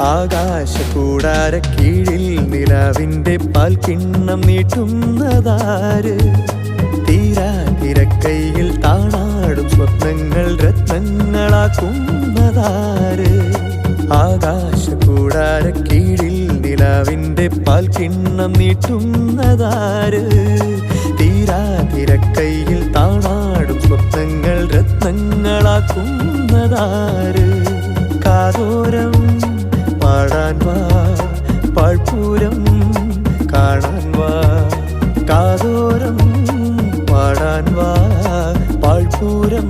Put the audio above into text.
ആകാശ കൂടാര കീഴിൽ നിലാവിന്റെ പാൽ കിണ്ണം നീട്ടുന്നതാര്? തീരാ തിരക്കൈയിൽ താണാടും സ്വപ്നങ്ങൾ രത്നങ്ങളാക്കുന്നതാര്? ആകാശ കൂടാര കീഴിൽ നിലാവിന്റെ പാൽ കിണ്ണം നീട്ടുന്നതാര്? തീരാ തിരക്കൈയിൽ താണാടും സ്വപ്നങ്ങൾ രത്നങ്ങളാക്കുന്നതാര്? കാതോരം പാടാൻ വാ പാഴ്പൂരം കാണാൻ വാ കാതോരം പാടാൻ വാ പാഴ്പൂരം